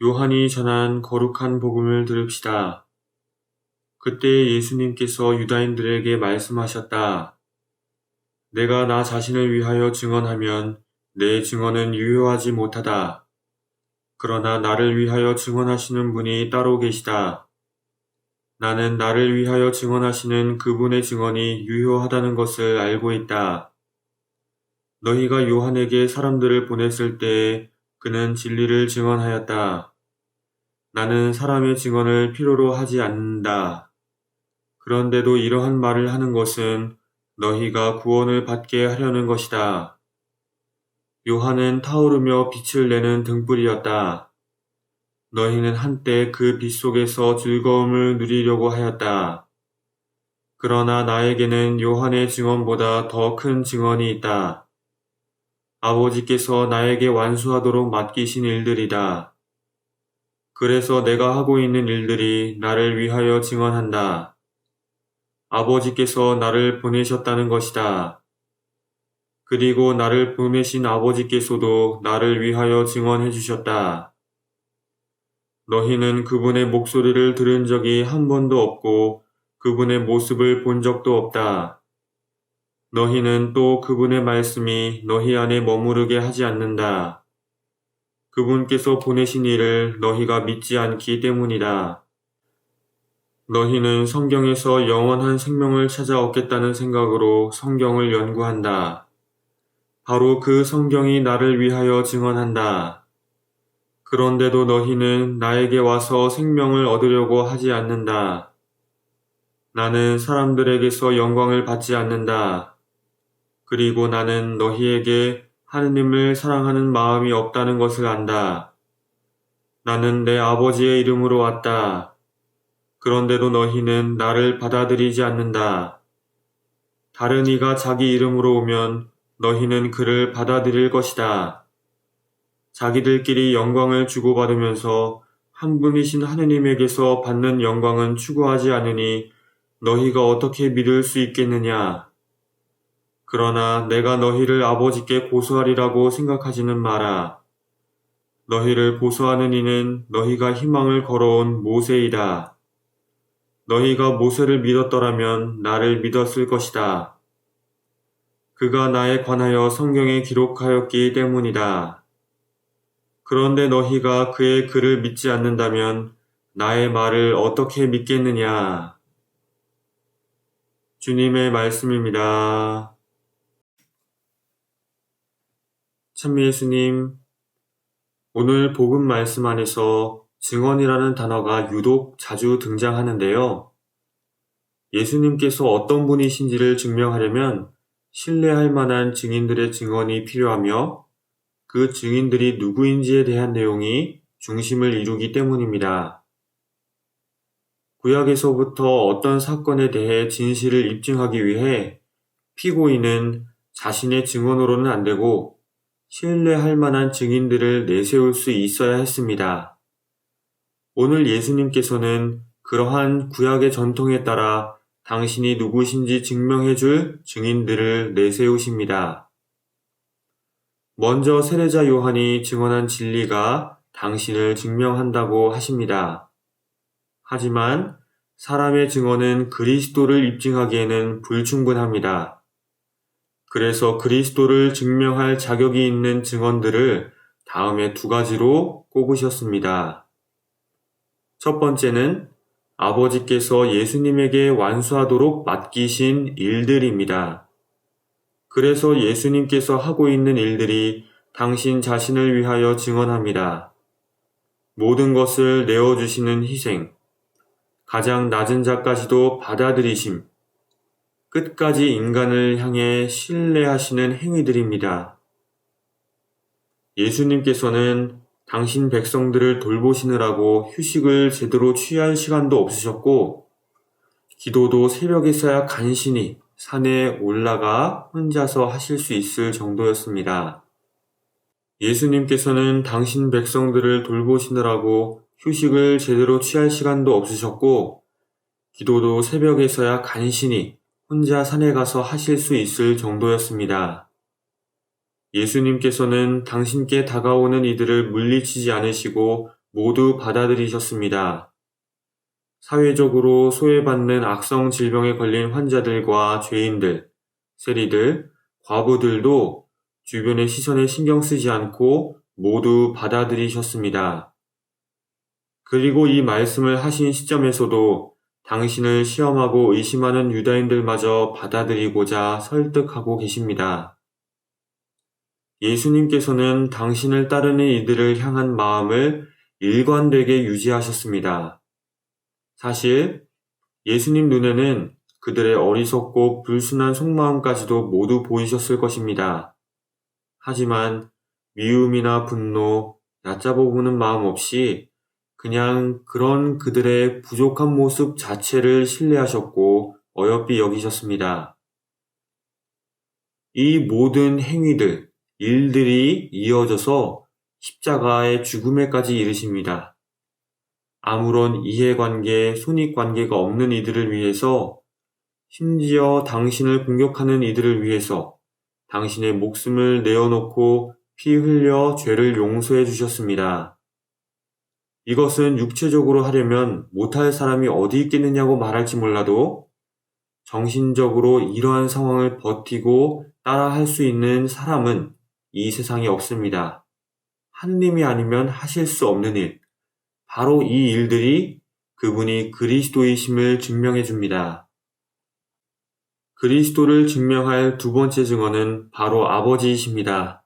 요한이 전한 거룩한 복음을 들읍시다. 그때 예수님께서 유다인들에게 말씀하셨다. 내가 나 자신을 위하여 증언하면 내 증언은 유효하지 못하다. 그러나 나를 위하여 증언하시는 분이 따로 계시다. 나는 나를 위하여 증언하시는 그분의 증언이 유효하다는 것을 알고 있다. 너희가 요한에게 사람들을 보냈을 때 그는 진리를 증언하였다. 나는 사람의 증언을 필요로 하지 않는다. 그런데도 이러한 말을 하는 것은 너희가 구원을 받게 하려는 것이다. 요한은 타오르며 빛을 내는 등불이었다. 너희는 한때 그 빛 속에서 즐거움을 누리려고 하였다. 그러나 나에게는 요한의 증언보다 더 큰 증언이 있다. 아버지께서 나에게 완수하도록 맡기신 일들이다. 그래서 내가 하고 있는 일들이 나를 위하여 증언한다. 아버지께서 나를 보내셨다는 것이다. 그리고 나를 보내신 아버지께서도 나를 위하여 증언해 주셨다. 너희는 그분의 목소리를 들은 적이 한 번도 없고 그분의 모습을 본 적도 없다. 너희는 또 그분의 말씀이 너희 안에 머무르게 하지 않는다. 그분께서 보내신 일을 너희가 믿지 않기 때문이다. 너희는 성경에서 영원한 생명을 찾아 얻겠다는 생각으로 성경을 연구한다. 바로 그 성경이 나를 위하여 증언한다. 그런데도 너희는 나에게 와서 생명을 얻으려고 하지 않는다. 나는 사람들에게서 영광을 받지 않는다. 그리고 나는 너희에게 하느님을 사랑하는 마음이 없다는 것을 안다. 나는 내 아버지의 이름으로 왔다. 그런데도 너희는 나를 받아들이지 않는다. 다른 이가 자기 이름으로 오면 너희는 그를 받아들일 것이다. 자기들끼리 영광을 주고받으면서 한 분이신 하느님에게서 받는 영광은 추구하지 않으니 너희가 어떻게 믿을 수 있겠느냐? 그러나 내가 너희를 아버지께 고소하리라고 생각하지는 마라. 너희를 고소하는 이는 너희가 희망을 걸어온 모세이다. 너희가 모세를 믿었더라면 나를 믿었을 것이다. 그가 나에 관하여 성경에 기록하였기 때문이다. 그런데 너희가 그의 글을 믿지 않는다면 나의 말을 어떻게 믿겠느냐? 주님의 말씀입니다. 참 예수님, 오늘 복음 말씀 안에서 증언이라는 단어가 유독 자주 등장하는데요. 예수님께서 어떤 분이신지를 증명하려면 신뢰할 만한 증인들의 증언이 필요하며 그 증인들이 누구인지에 대한 내용이 중심을 이루기 때문입니다. 구약에서부터 어떤 사건에 대해 진실을 입증하기 위해 피고인은 자신의 증언으로는 안 되고 신뢰할 만한 증인들을 내세울 수 있어야 했습니다. 오늘 예수님께서는 그러한 구약의 전통에 따라 당신이 누구신지 증명해 줄 증인들을 내세우십니다. 먼저 세례자 요한이 증언한 진리가 당신을 증명한다고 하십니다. 하지만 사람의 증언은 그리스도를 입증하기에는 불충분합니다. 그래서 그리스도를 증명할 자격이 있는 증언들을 다음에 두 가지로 꼽으셨습니다. 첫 번째는 아버지께서 예수님에게 완수하도록 맡기신 일들입니다. 그래서 예수님께서 하고 있는 일들이 당신 자신을 위하여 증언합니다. 모든 것을 내어주시는 희생, 가장 낮은 자까지도 받아들이심, 끝까지 인간을 향해 신뢰하시는 행위들입니다. 예수님께서는 당신 백성들을 돌보시느라고 휴식을 제대로 취할 시간도 없으셨고, 기도도 새벽에 서야 간신히 산에 올라가 혼자서 하실 수 있을 정도였습니다. 예수님께서는 당신 백성들을 돌보시느라고 휴식을 제대로 취할 시간도 없으셨고, 기도도 새벽에서야 간신히 혼자 산에 가서 하실 수 있을 정도였습니다. 예수님께서는 당신께 다가오는 이들을 물리치지 않으시고 모두 받아들이셨습니다. 사회적으로 소외받는 악성 질병에 걸린 환자들과 죄인들, 세리들, 과부들도 주변의 시선에 신경 쓰지 않고 모두 받아들이셨습니다. 그리고 이 말씀을 하신 시점에서도 당신을 시험하고 의심하는 유다인들마저 받아들이고자 설득하고 계십니다. 예수님께서는 당신을 따르는 이들을 향한 마음을 일관되게 유지하셨습니다. 사실 예수님 눈에는 그들의 어리석고 불순한 속마음까지도 모두 보이셨을 것입니다. 하지만 미움이나 분노, 얕잡아 보는 마음 없이 그냥 그런 그들의 부족한 모습 자체를 신뢰하셨고 어여삐 여기셨습니다. 이 모든 행위들, 일들이 이어져서 십자가의 죽음에까지 이르십니다. 아무런 이해관계, 손익관계가 없는 이들을 위해서 심지어 당신을 공격하는 이들을 위해서 당신의 목숨을 내어놓고 피 흘려 죄를 용서해 주셨습니다. 이것은 육체적으로 하려면 못할 사람이 어디 있겠느냐고 말할지 몰라도 정신적으로 이러한 상황을 버티고 따라 할 수 있는 사람은 이 세상에 없습니다. 하느님이 아니면 하실 수 없는 일, 바로 이 일들이 그분이 그리스도이심을 증명해 줍니다. 그리스도를 증명할 두 번째 증언은 바로 아버지이십니다.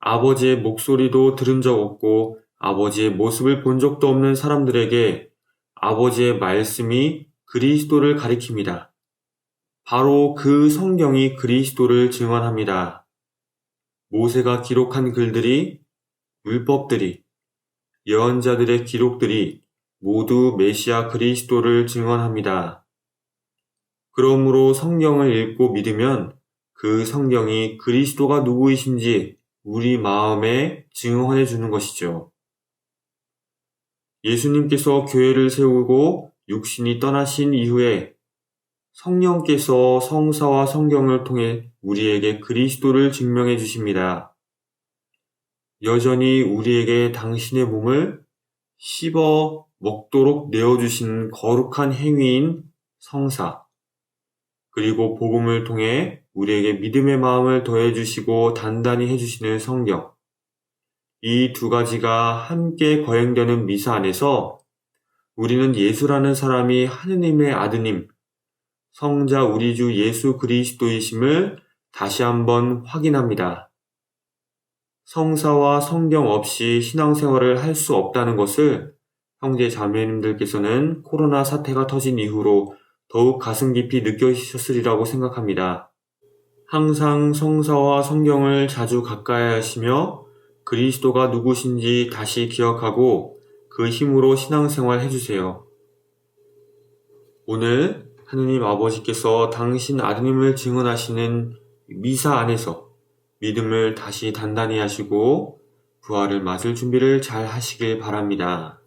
아버지의 목소리도 들은 적 없고 아버지의 모습을 본 적도 없는 사람들에게 아버지의 말씀이 그리스도를 가리킵니다. 바로 그 성경이 그리스도를 증언합니다. 모세가 기록한 글들이 율법들이 예언자들의 기록들이 모두 메시아 그리스도를 증언합니다. 그러므로 성경을 읽고 믿으면 그 성경이 그리스도가 누구이신지 우리 마음에 증언해 주는 것이죠. 예수님께서 교회를 세우고 육신이 떠나신 이후에 성령께서 성사와 성경을 통해 우리에게 그리스도를 증명해 주십니다. 여전히 우리에게 당신의 몸을 씹어 먹도록 내어주신 거룩한 행위인 성사, 그리고 복음을 통해 우리에게 믿음의 마음을 더해주시고 단단히 해주시는 성경. 이 두 가지가 함께 거행되는 미사 안에서 우리는 예수라는 사람이 하느님의 아드님, 성자 우리 주 예수 그리스도이심을 다시 한번 확인합니다. 성사와 성경 없이 신앙생활을 할 수 없다는 것을 형제 자매님들께서는 코로나 사태가 터진 이후로 더욱 가슴 깊이 느껴지셨으리라고 생각합니다. 항상 성사와 성경을 자주 가까이 하시며 그리스도가 누구신지 다시 기억하고 그 힘으로 신앙생활 해주세요. 오늘 하느님 아버지께서 당신 아드님을 증언하시는 미사 안에서 믿음을 다시 단단히 하시고 부활을 맞을 준비를 잘 하시길 바랍니다.